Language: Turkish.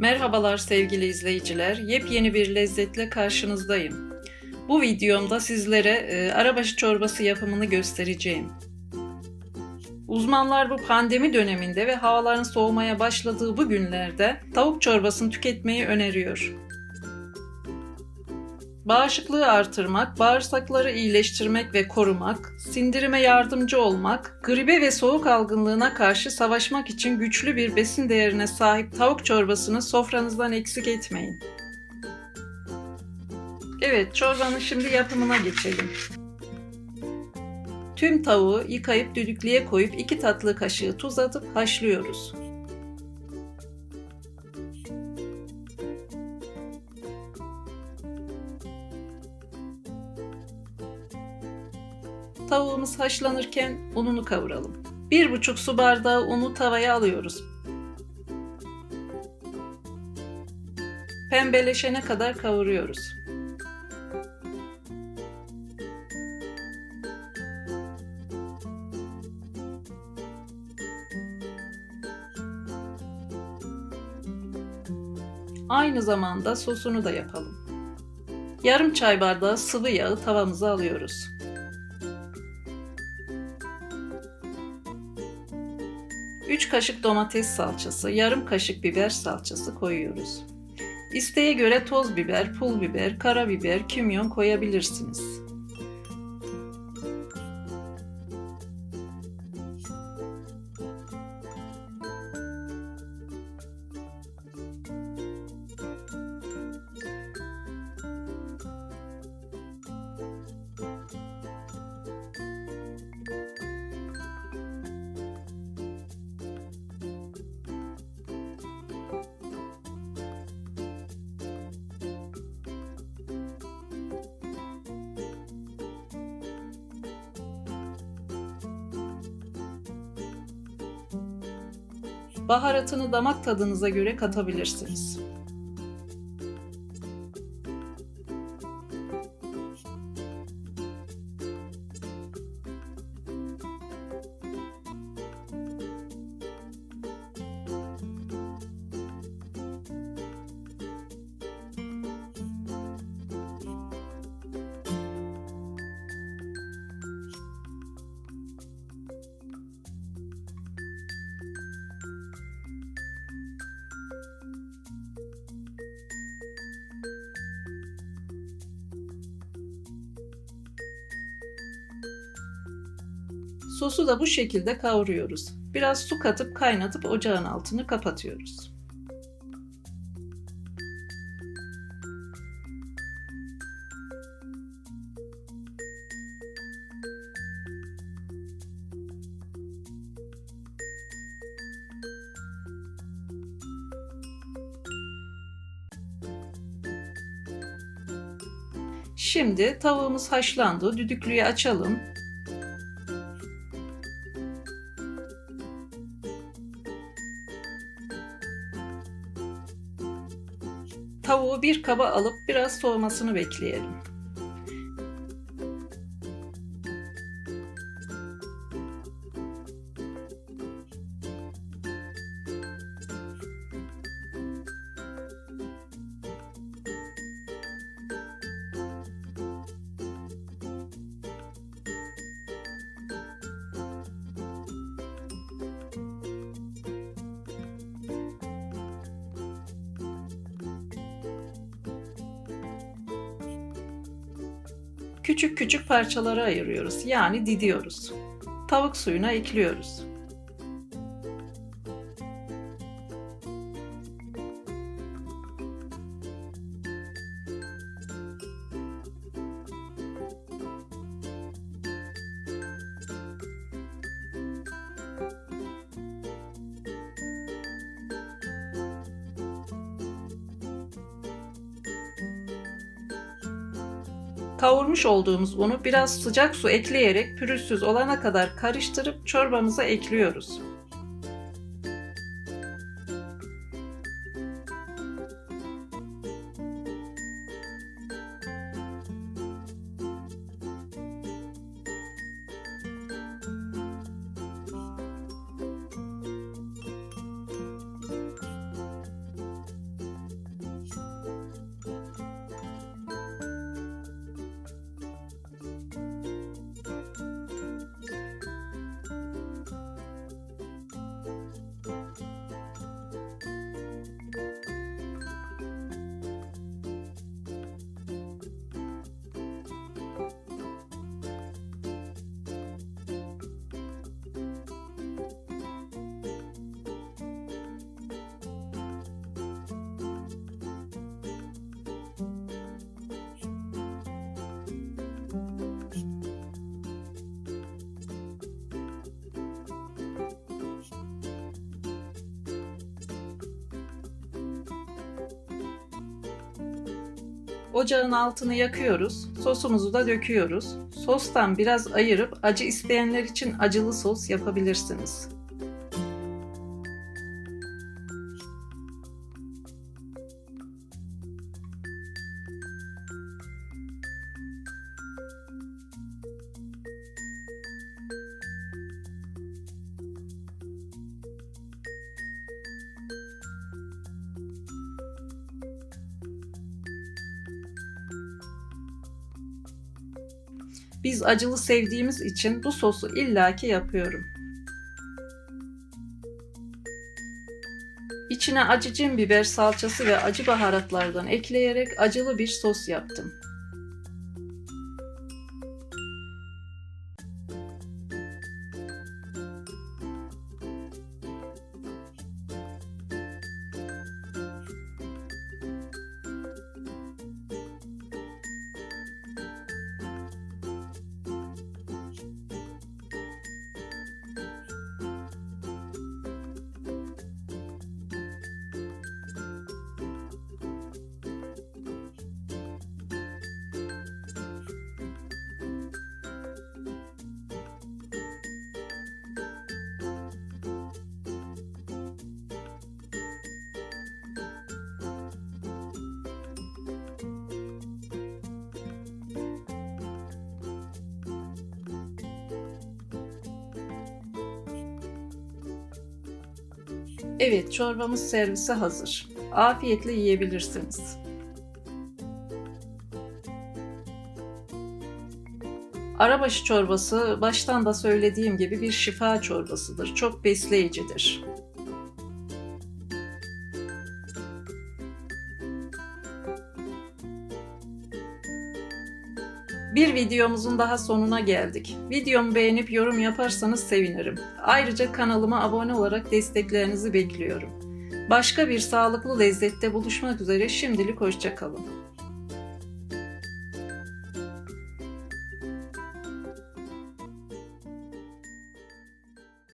Merhabalar sevgili izleyiciler. Yepyeni bir lezzetle karşınızdayım. Bu videomda sizlere e, arabaşı çorbası yapımını göstereceğim. Uzmanlar bu pandemi döneminde ve havaların soğumaya başladığı bu günlerde tavuk çorbasını tüketmeyi öneriyor. Bağışıklığı artırmak, bağırsakları iyileştirmek ve korumak, sindirime yardımcı olmak, gribe ve soğuk algınlığına karşı savaşmak için güçlü bir besin değerine sahip tavuk çorbasını sofranızdan eksik etmeyin. Evet, çorbanın şimdi yapımına geçelim. Tüm tavuğu yıkayıp düdüklüye koyup 2 tatlı kaşığı tuz atıp haşlıyoruz. Tavuğumuz haşlanırken ununu kavuralım. 1,5 su bardağı unu tavaya alıyoruz. Pembeleşene kadar kavuruyoruz. Aynı zamanda sosunu da yapalım. Yarım çay bardağı sıvı yağı tavamıza alıyoruz. 3 kaşık domates salçası, yarım kaşık biber salçası koyuyoruz. İsteğe göre toz biber, pul biber, karabiber, kimyon koyabilirsiniz. Baharatını damak tadınıza göre katabilirsiniz. Sosu da bu şekilde kavuruyoruz. Biraz su katıp kaynatıp ocağın altını kapatıyoruz. Şimdi tavuğumuz haşlandı. Düdüklüyü açalım. Bir kaba alıp biraz soğumasını bekleyelim. Küçük küçük parçalara ayırıyoruz. Yani didiyoruz. Tavuk suyuna ekliyoruz. Kavurmuş olduğumuz unu biraz sıcak su ekleyerek pürüzsüz olana kadar karıştırıp çorbamıza ekliyoruz. Ocağın altını yakıyoruz. Sosumuzu da döküyoruz. Sostan biraz ayırıp acı isteyenler için acılı sos yapabilirsiniz. Biz acılı sevdiğimiz için bu sosu illaki yapıyorum. İçine acı cin biber salçası ve acı baharatlardan ekleyerek acılı bir sos yaptım. Evet, çorbamız servise hazır. Afiyetle yiyebilirsiniz. Arabaşı çorbası baştan da söylediğim gibi bir şifa çorbasıdır. Çok besleyicidir. Bir videomuzun daha sonuna geldik. Videomu beğenip yorum yaparsanız sevinirim. Ayrıca kanalıma abone olarak desteklerinizi bekliyorum. Başka bir sağlıklı lezzette buluşmak üzere şimdilik hoşçakalın.